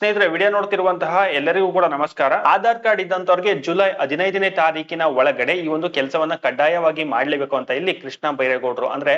ಸ್ನೇಹಿತರೆ, ವಿಡಿಯೋ ನೋಡ್ತಿರುವಂತಹ ಎಲ್ಲರಿಗೂ ಕೂಡ ನಮಸ್ಕಾರ. ಆಧಾರ್ ಕಾರ್ಡ್ ಇದ್ದಂತವ್ರಿಗೆ ಜುಲೈ ಹದಿನೈದನೇ ತಾರೀಕಿನ ಒಳಗಡೆ ಈ ಒಂದು ಕೆಲಸವನ್ನ ಕಡ್ಡಾಯವಾಗಿ ಮಾಡ್ಲೇಬೇಕು ಅಂತ ಇಲ್ಲಿ ಕೃಷ್ಣ ಬೈರೇಗೌಡರು. ಅಂದ್ರೆ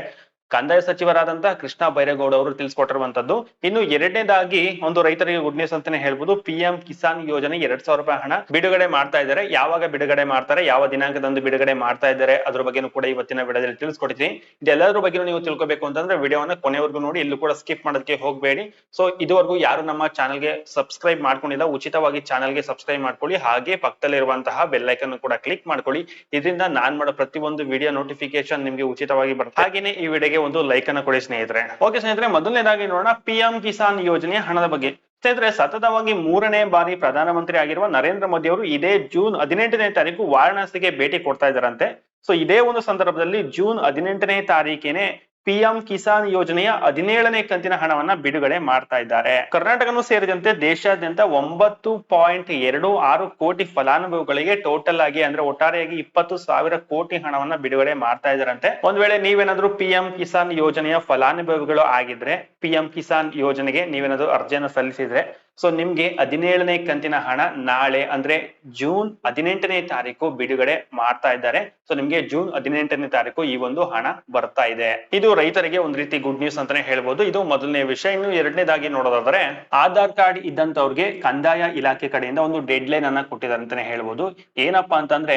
ಕಂದಾಯ ಸಚಿವರಾದಂತಹ ಕೃಷ್ಣ ಬೈರೇಗೌಡ ಅವರು ತಿಳಿಸ್ಕೊಟ್ಟಿರುವಂತದ್ದು, ಇನ್ನು ಎರಡನೇದಾಗಿ ಒಂದು ರೈತರಿಗೆ ಗುಡ್ ನ್ಯೂಸ್ ಅಂತಾನೆ ಹೇಳ್ಬೋದು. ಪಿ ಎಂ ಕಿಸಾನ್ ಯೋಜನೆ ಎರಡ್ ಸಾವಿರ ರೂಪಾಯಿ ಹಣ ಬಿಡುಗಡೆ ಮಾಡ್ತಾ ಇದ್ದಾರೆ. ಯಾವಾಗ ಬಿಡುಗಡೆ ಮಾಡ್ತಾರೆ, ಯಾವ ದಿನಾಂಕದಂದು ಬಿಡುಗಡೆ ಮಾಡ್ತಾ ಇದ್ದಾರೆ, ಅದ್ರ ಬಗ್ಗೆನೂ ಕೂಡ ಇವತ್ತಿನ ವಿಡಿಯೋದಲ್ಲಿ ತಿಳಿಸ್ಕೊಡ್ತೀನಿ ಇದೆಲ್ಲದರ ಬಗ್ಗೆ ನೀವು ತಿಳ್ಕೊಬೇಕು ಅಂತಂದ್ರೆ ವಿಡಿಯೋವನ್ನ ಕೊನೆವರೆಗೂ ನೋಡಿ, ಇಲ್ಲೂ ಕೂಡ ಸ್ಕಿಪ್ ಮಾಡೋದಕ್ಕೆ ಹೋಗಬೇಡಿ. ಸೊ ಇದುವರೆಗೂ ಯಾರು ನಮ್ಮ ಚಾನಲ್ಗೆ ಸಬ್ಸ್ಕ್ರೈಬ್ ಮಾಡ್ಕೊಂಡಿಲ್ಲ, ಉಚಿತವಾಗಿ ಚಾನಲ್ಗೆ ಸಬ್ಸ್ಕ್ರೈಬ್ ಮಾಡ್ಕೊಳ್ಳಿ. ಹಾಗೆ ಪಕ್ಕದಲ್ಲಿರುವಂತಹ ಬೆಲ್ ಐಕನ್ ಕೂಡ ಕ್ಲಿಕ್ ಮಾಡ್ಕೊಳ್ಳಿ. ಇದರಿಂದ ನಾನ್ ಮಾಡೋ ಪ್ರತಿಯೊಂದು ವಿಡಿಯೋ ನೋಟಿಫಿಕೇಶನ್ ನಿಮಗೆ ಉಚಿತವಾಗಿ ಬರುತ್ತೆ. ಹಾಗೇನೆ ಈ ವಿಡಿಯೋಗೆ ಒಂದು ಲೈಕ್ ಅನ್ನ ಕೊಡಿ ಸ್ನೇಹಿತರೆ. ಓಕೆ ಸ್ನೇಹಿತರೆ, ಮೊದಲನೇದಾಗಿ ನೋಡೋಣ ಪಿ ಕಿಸಾನ್ ಯೋಜನೆ ಹಣದ ಬಗ್ಗೆ. ಸ್ನೇಹಿತರೆ, ಸತತವಾಗಿ ಮೂರನೇ ಬಾರಿ ಪ್ರಧಾನಮಂತ್ರಿ ಆಗಿರುವ ನರೇಂದ್ರ ಮೋದಿ ಅವರು ಇದೇ ಜೂನ್ ಹದಿನೆಂಟನೇ ತಾರೀಕು ವಾರಣಾಸಿಗೆ ಭೇಟಿ ಕೊಡ್ತಾ ಇದ್ದಾರಂತೆ. ಸೊ ಇದೇ ಒಂದು ಸಂದರ್ಭದಲ್ಲಿ ಜೂನ್ ಹದಿನೆಂಟನೇ ತಾರೀಕಿನೇ ಪಿ ಎಂ ಕಿಸಾನ್ ಯೋಜನೆಯ ಹದಿನೇಳನೇ ಕಂತಿನ ಹಣವನ್ನ ಬಿಡುಗಡೆ ಮಾಡ್ತಾ ಇದ್ದಾರೆ. ಕರ್ನಾಟಕನೂ ಸೇರಿದಂತೆ ದೇಶಾದ್ಯಂತ ಒಂಬತ್ತು ಪಾಯಿಂಟ್ ಎರಡು ಆರು ಕೋಟಿ ಫಲಾನುಭವಿಗಳಿಗೆ ಟೋಟಲ್ ಆಗಿ ಅಂದ್ರೆ ಒಟ್ಟಾರೆಯಾಗಿ ಇಪ್ಪತ್ತು ಸಾವಿರ ಕೋಟಿ ಹಣವನ್ನ ಬಿಡುಗಡೆ ಮಾಡ್ತಾ ಇದ್ದಾರಂತೆ. ಒಂದ್ ವೇಳೆ ನೀವೇನಾದ್ರೂ ಪಿ ಎಂ ಕಿಸಾನ್ ಯೋಜನೆಯ ಫಲಾನುಭವಿಗಳು ಆಗಿದ್ರೆ ಪಿ ಎಂ ಕಿಸಾನ್ ಯೋಜನೆಗೆ ನೀವೇನಾದ್ರೂ ಅರ್ಜಿಯನ್ನು ಸಲ್ಲಿಸಿದ್ರೆ ಸೊ ನಿಮ್ಗೆ ಹದಿನೇಳನೇ ಕಂತಿನ ಹಣ ನಾಳೆ ಅಂದ್ರೆ ಜೂನ್ ಹದಿನೆಂಟನೇ ತಾರೀಕು ಬಿಡುಗಡೆ ಮಾಡ್ತಾ ಇದ್ದಾರೆ. ಸೊ ನಿಮ್ಗೆ ಜೂನ್ ಹದಿನೆಂಟನೇ ತಾರೀಕು ಈ ಒಂದು ಹಣ ಬರ್ತಾ ಇದೆ. ಇದು ರೈತರಿಗೆ ಒಂದ್ ರೀತಿ ಗುಡ್ ನ್ಯೂಸ್ ಅಂತಾನೆ ಹೇಳ್ಬೋದು. ಇದು ಮೊದಲನೇ ವಿಷಯ. ಇನ್ನು ಎರಡನೇದಾಗಿ ನೋಡೋದಾದ್ರೆ ಆಧಾರ್ ಕಾರ್ಡ್ ಇದ್ದಂತವ್ರಿಗೆ ಕಂದಾಯ ಇಲಾಖೆ ಕಡೆಯಿಂದ ಒಂದು ಡೆಡ್ ಲೈನ್ ಅನ್ನ ಕೊಟ್ಟಿದ್ದಾರೆ ಅಂತಾನೆ ಹೇಳ್ಬೋದು. ಏನಪ್ಪಾ ಅಂತಂದ್ರೆ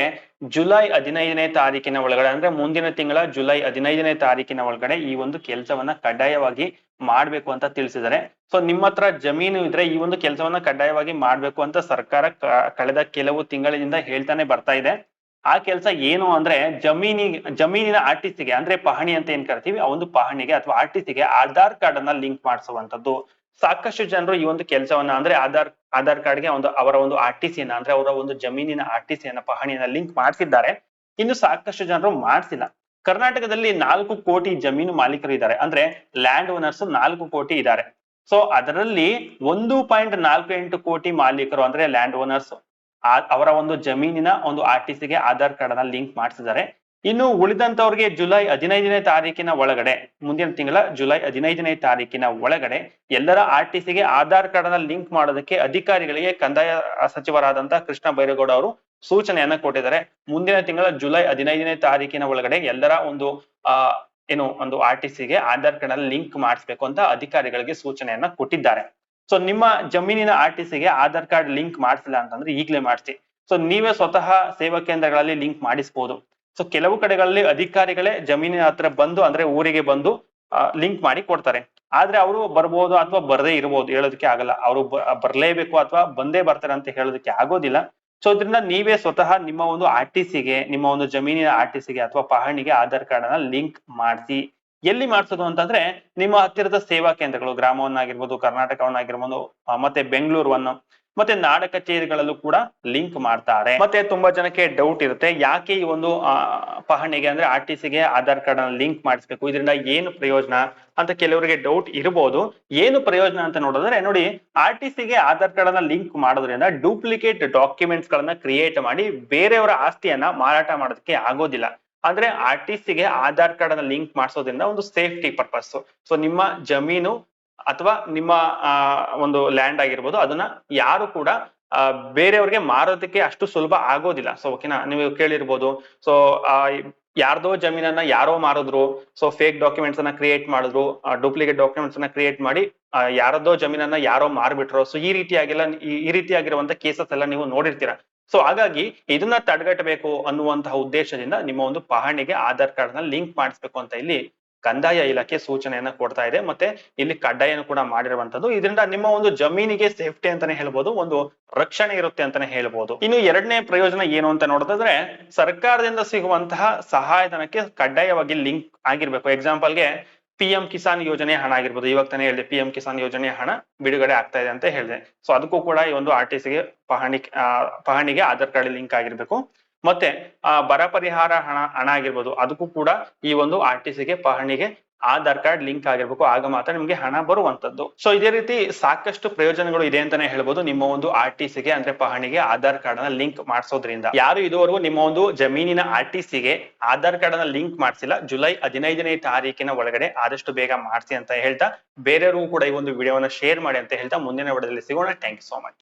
ಜುಲೈ ಹದಿನೈದನೇ ತಾರೀಕಿನ ಒಳಗಡೆ ಅಂದ್ರೆ ಮುಂದಿನ ತಿಂಗಳ ಜುಲೈ ಹದಿನೈದನೇ ತಾರೀಕಿನ ಒಳಗಡೆ ಈ ಒಂದು ಕೆಲಸವನ್ನ ಕಡ್ಡಾಯವಾಗಿ ಮಾಡ್ಬೇಕು ಅಂತ ತಿಳಿಸಿದ್ದಾರೆ. ಸೊ ನಿಮ್ಮ ಹತ್ರ ಜಮೀನು ಇದ್ರೆ ಈ ಒಂದು ಕೆಲಸವನ್ನ ಕಡ್ಡಾಯವಾಗಿ ಮಾಡ್ಬೇಕು ಅಂತ ಸರ್ಕಾರ ಕಳೆದ ಕೆಲವು ತಿಂಗಳಿನಿಂದ ಹೇಳ್ತಾನೆ ಬರ್ತಾ ಇದೆ. ಆ ಕೆಲಸ ಏನು ಅಂದ್ರೆ ಜಮೀನಿಗೆ, ಜಮೀನಿನ ಆರ್ ಟಿ ಸಿಗೆ ಅಂದ್ರೆ ಪಹಣಿ ಅಂತ ಏನ್ ಕರಿತೀವಿ? ಆ ಒಂದು ಪಹಣಿಗೆ ಅಥವಾ ಆರ್ ಟಿ ಸಿಗೆ ಆಧಾರ್ ಕಾರ್ಡ್ ಅನ್ನ ಲಿಂಕ್ ಮಾಡಿಸುವಂತದ್ದು ಸಾಕಷ್ಟು ಜನರು ಈ ಒಂದು ಕೆಲಸವನ್ನ ಅಂದ್ರೆ ಆಧಾರ್ ಆಧಾರ್ ಕಾರ್ಡ್ಗೆ ಒಂದು, ಅವರ ಒಂದು ಆರ್ ಟಿ ಸಿಯನ್ನ ಅಂದ್ರೆ ಅವರ ಒಂದು ಜಮೀನಿನ ಆರ್ ಟಿ ಸಿಯನ್ನ ಪಹಣಿಯನ್ನ ಲಿಂಕ್ ಮಾಡಿಸಿದ್ದಾರೆ. ಇನ್ನು ಸಾಕಷ್ಟು ಜನರು ಮಾಡಿಸಿಲ್ಲ. ಕರ್ನಾಟಕದಲ್ಲಿ ನಾಲ್ಕು ಕೋಟಿ ಜಮೀನು ಮಾಲೀಕರು ಇದ್ದಾರೆ ಅಂದ್ರೆ ಲ್ಯಾಂಡ್ ಓನರ್ಸ್ ನಾಲ್ಕು ಕೋಟಿ ಇದ್ದಾರೆ. ಸೊ ಅದರಲ್ಲಿ ಒಂದು ಪಾಯಿಂಟ್ ನಾಲ್ಕು ಎಂಟು ಕೋಟಿ ಮಾಲೀಕರು ಅಂದ್ರೆ ಲ್ಯಾಂಡ್ ಓನರ್ಸ್ ಅವರ ಒಂದು ಜಮೀನಿನ ಒಂದು ಆರ್ ಟಿ ಸಿಗೆ ಆಧಾರ್ ಕಾರ್ಡ್ ಅನ್ನ ಲಿಂಕ್ ಮಾಡಿಸಿದ್ದಾರೆ. ಇನ್ನು ಉಳಿದಂತವ್ರಿಗೆ ಜುಲೈ ಹದಿನೈದನೇ ತಾರೀಕಿನ ಒಳಗಡೆ, ಮುಂದಿನ ತಿಂಗಳ ಜುಲೈ ಹದಿನೈದನೇ ತಾರೀಕಿನ ಒಳಗಡೆ ಎಲ್ಲರ ಆರ್ ಟಿ ಸಿಗೆ ಆಧಾರ್ ಕಾರ್ಡ್ ಅನ್ನ ಲಿಂಕ್ ಮಾಡೋದಕ್ಕೆ ಅಧಿಕಾರಿಗಳಿಗೆ ಕಂದಾಯ ಸಚಿವರಾದಂತಹ ಕೃಷ್ಣ ಬೈರೇಗೌಡ ಅವರು ಸೂಚನೆಯನ್ನ ಕೊಟ್ಟಿದ್ದಾರೆ. ಮುಂದಿನ ತಿಂಗಳ ಜುಲೈ ಹದಿನೈದನೇ ತಾರೀಕಿನ ಒಳಗಡೆ ಎಲ್ಲರ ಒಂದು, ಆ, ಏನು ಒಂದು ಆರ್ ಟಿ ಸಿಗೆ ಆಧಾರ್ ಕಾರ್ಡ್ ಅಲ್ಲಿ ಲಿಂಕ್ ಮಾಡಿಸ್ಬೇಕು ಅಂತ ಅಧಿಕಾರಿಗಳಿಗೆ ಸೂಚನೆಯನ್ನ ಕೊಟ್ಟಿದ್ದಾರೆ. ಸೊ ನಿಮ್ಮ ಜಮೀನಿನ ಆರ್ ಟಿ ಸಿಗೆ ಆಧಾರ್ ಕಾರ್ಡ್ ಲಿಂಕ್ ಮಾಡಿಸಿಲ್ಲ ಅಂತಂದ್ರೆ ಈಗಲೇ ಮಾಡಿಸಿ. ಸೊ ನೀವೇ ಸ್ವತಃ ಸೇವಾ ಕೇಂದ್ರಗಳಲ್ಲಿ ಲಿಂಕ್ ಮಾಡಿಸಬಹುದು ಸೊ ಕೆಲವು ಕಡೆಗಳಲ್ಲಿ ಅಧಿಕಾರಿಗಳೇ ಜಮೀನಿನ ಹತ್ರ ಬಂದು, ಅಂದ್ರೆ ಊರಿಗೆ ಬಂದು ಲಿಂಕ್ ಮಾಡಿ ಕೊಡ್ತಾರೆ. ಆದ್ರೆ ಅವರು ಬರ್ಬೋದು ಅಥವಾ ಬರದೇ ಇರಬಹುದು ಹೇಳೋದಕ್ಕೆ ಆಗಲ್ಲ. ಅವರು ಬರ್ಲೇಬೇಕು ಅಥವಾ ಬಂದೇ ಬರ್ತಾರೆ ಅಂತ ಹೇಳೋದಕ್ಕೆ ಆಗೋದಿಲ್ಲ. ಸೊ ಇದರಿಂದ ನೀವೇ ಸ್ವತಃ ನಿಮ್ಮ ಒಂದು ಆರ್ ಟಿ ಸಿಗೆ ನಿಮ್ಮ ಒಂದು ಜಮೀನಿನ ಆರ್ ಟಿ ಸಿಗೆ ಅಥವಾ ಪಹಣಿಗೆ ಆಧಾರ್ ಕಾರ್ಡ್ ಅನ್ನ ಲಿಂಕ್ ಮಾಡಿಸಿ. ಎಲ್ಲಿ ಮಾಡಿಸೋದು ಅಂತಂದ್ರೆ, ನಿಮ್ಮ ಹತ್ತಿರದ ಸೇವಾ ಕೇಂದ್ರಗಳು, ಗ್ರಾಮವನ್ನಾಗಿರ್ಬೋದು, ಕರ್ನಾಟಕವನ್ನಾಗಿರ್ಬೋದು ಮತ್ತೆ ಬೆಂಗಳೂರವನ್ನು ಮತ್ತೆ ನಾಡ ಕಚೇರಿಗಳಲ್ಲೂ ಕೂಡ ಲಿಂಕ್ ಮಾಡ್ತಾರೆ. ಮತ್ತೆ ತುಂಬಾ ಜನಕ್ಕೆ ಡೌಟ್ ಇರುತ್ತೆ, ಯಾಕೆ ಈ ಒಂದು ಪಹಣಿಗೆ ಅಂದ್ರೆ ಆರ್ ಟಿ ಸಿಗೆ ಆಧಾರ್ ಕಾರ್ಡ್ ಅನ್ನ ಲಿಂಕ್ ಮಾಡಿಸ್ಬೇಕು? ಇದರಿಂದ ಏನು ಪ್ರಯೋಜನ ಅಂತ ಕೆಲವರಿಗೆ ಡೌಟ್ ಇರಬಹುದು ಏನು ಪ್ರಯೋಜನ ಅಂತ ನೋಡಿದ್ರೆ, ನೋಡಿ ಆರ್ ಟಿ ಸಿಗೆ ಆಧಾರ್ ಕಾರ್ಡ್ ಅನ್ನ ಲಿಂಕ್ ಮಾಡೋದ್ರಿಂದ ಡೂಪ್ಲಿಕೇಟ್ ಡಾಕ್ಯುಮೆಂಟ್ಸ್ ಗಳನ್ನ ಕ್ರಿಯೇಟ್ ಮಾಡಿ ಬೇರೆಯವರ ಆಸ್ತಿಯನ್ನ ಮಾರಾಟ ಮಾಡೋದಕ್ಕೆ ಆಗೋದಿಲ್ಲ. ಅಂದ್ರೆ ಆರ್ ಟಿ ಸಿಗೆ ಆಧಾರ್ ಕಾರ್ಡ್ ಅನ್ನ ಲಿಂಕ್ ಮಾಡಿಸೋದ್ರಿಂದ ಒಂದು ಸೇಫ್ಟಿ ಪರ್ಪಸ್ ಸೊ ನಿಮ್ಮ ಜಮೀನು ಅಥವಾ ನಿಮ್ಮ ಒಂದು ಲ್ಯಾಂಡ್ ಆಗಿರ್ಬೋದು, ಅದನ್ನ ಯಾರು ಕೂಡ ಬೇರೆಯವ್ರಿಗೆ ಮಾರೋದಕ್ಕೆ ಅಷ್ಟು ಸುಲಭ ಆಗೋದಿಲ್ಲ. ಸೊ ಓಕೆನಾ ನೀವು ಕೇಳಿರ್ಬೋದು. ಸೊ ಯಾರ್ದೋ ಜಮೀನನ್ನ ಯಾರೋ ಮಾರಿದ್ರು. ಸೊ ಫೇಕ್ ಡಾಕ್ಯುಮೆಂಟ್ಸ್ ಅನ್ನ ಕ್ರಿಯೇಟ್ ಮಾಡಿದ್ರು. ಡೂಪ್ಲಿಕೇಟ್ ಡಾಕ್ಯುಮೆಂಟ್ಸ್ ಅನ್ನ ಕ್ರಿಯೇಟ್ ಮಾಡಿ ಯಾರದೋ ಜಮೀನನ್ನ ಯಾರೋ ಮಾರ್ಬಿಟ್ರು. ಸೊ ಈ ರೀತಿಯಾಗೆಲ್ಲ, ಈ ರೀತಿಯಾಗಿರುವಂತ ಕೇಸಸ್ ಎಲ್ಲ ನೀವು ನೋಡಿರ್ತೀರಾ. ಸೊ ಹಾಗಾಗಿ ಇದನ್ನ ತಡೆಗಟ್ಟಬೇಕು ಅನ್ನುವಂತಹ ಉದ್ದೇಶದಿಂದ ನಿಮ್ಮ ಒಂದು ಪಹಣಿಗೆ ಆಧಾರ್ ಕಾರ್ಡ್ನ ಲಿಂಕ್ ಮಾಡಿಸ್ಬೇಕು ಅಂತ ಇಲ್ಲಿ ಕಂದಾಯ ಇಲಾಖೆ ಸೂಚನೆಯನ್ನ ಕೊಡ್ತಾ ಇದೆ. ಮತ್ತೆ ಇಲ್ಲಿ ಕಡ್ಡಾಯನ ಕೂಡ ಮಾಡಿರುವಂತದ್ದು ಇದರಿಂದ ನಿಮ್ಮ ಒಂದು ಜಮೀನಿಗೆ ಸೇಫ್ಟಿ ಅಂತಾನೆ ಹೇಳ್ಬೋದು, ಒಂದು ರಕ್ಷಣೆ ಇರುತ್ತೆ ಅಂತಾನೆ ಹೇಳ್ಬೋದು. ಇನ್ನು ಎರಡನೇ ಪ್ರಯೋಜನ ಏನು ಅಂತ ನೋಡೋದಾದ್ರೆ, ಸರ್ಕಾರದಿಂದ ಸಿಗುವಂತಹ ಸಹಾಯಧನಕ್ಕೆ ಕಡ್ಡಾಯವಾಗಿ ಲಿಂಕ್ ಆಗಿರ್ಬೇಕು. ಎಕ್ಸಾಂಪಲ್ಗೆ ಪಿ ಎಂ ಕಿಸಾನ್ ಯೋಜನೆ ಹಣ ಆಗಿರ್ಬೋದು. ಇವಾಗ ತಾನೇ ಹೇಳಿದೆ ಪಿ ಎಂ ಕಿಸಾನ್ ಯೋಜನೆ ಹಣ ಬಿಡುಗಡೆ ಆಗ್ತಾ ಇದೆ ಅಂತ ಹೇಳಿದೆ. ಸೊ ಅದಕ್ಕೂ ಕೂಡ ಈ ಒಂದು ಆರ್ ಟಿ ಸಿಗೆ ಪಹಣಿ ಪಹಣಿಗೆ ಆಧಾರ್ ಕಾರ್ಡ್ ಲಿಂಕ್ ಆಗಿರ್ಬೇಕು. ಮತ್ತೆ ಆ ಬರ ಪರಿಹಾರ ಹಣ ಹಣ ಆಗಿರ್ಬೋದು, ಅದಕ್ಕೂ ಕೂಡ ಈ ಒಂದು ಆರ್ ಟಿ ಸಿಗೆ ಪಹಣಿಗೆ ಆಧಾರ್ ಕಾರ್ಡ್ ಲಿಂಕ್ ಆಗಿರ್ಬೇಕು. ಆಗ ಮಾತ್ರ ನಿಮ್ಗೆ ಹಣ ಬರುವಂತದ್ದು. ಸೊ ಇದೇ ರೀತಿ ಸಾಕಷ್ಟು ಪ್ರಯೋಜನಗಳು ಇದೆ ಅಂತಾನೆ ಹೇಳ್ಬೋದು. ನಿಮ್ಮ ಒಂದು ಆರ್ ಟಿ ಸಿಗೆ ಅಂದ್ರೆ ಪಹಣಿಗೆ ಆಧಾರ್ ಕಾರ್ಡ್ನ ಲಿಂಕ್ ಮಾಡಿಸೋದ್ರಿಂದ. ಯಾರು ಇದುವರೆಗೂ ನಿಮ್ಮ ಒಂದು ಜಮೀನಿನ ಆರ್ ಟಿ ಸಿಗೆ ಆಧಾರ್ ಕಾರ್ಡ್ನ ಲಿಂಕ್ ಮಾಡಿಸಿಲ್ಲ, ಜುಲೈ ಹದಿನೈದನೇ ತಾರೀಕಿನ ಒಳಗಡೆ ಆದಷ್ಟು ಬೇಗ ಮಾಡಿಸಿ ಅಂತ ಹೇಳ್ತಾ ಬೇರೆಯವ್ರಿಗೂ ಕೂಡ ಈ ಒಂದು ವಿಡಿಯೋವನ್ನ ಶೇರ್ ಮಾಡಿ ಅಂತ ಹೇಳ್ತಾ ಮುಂದಿನ ವಿಡಿಯೋದಲ್ಲಿ ಸಿಗೋಣ. Thank you so much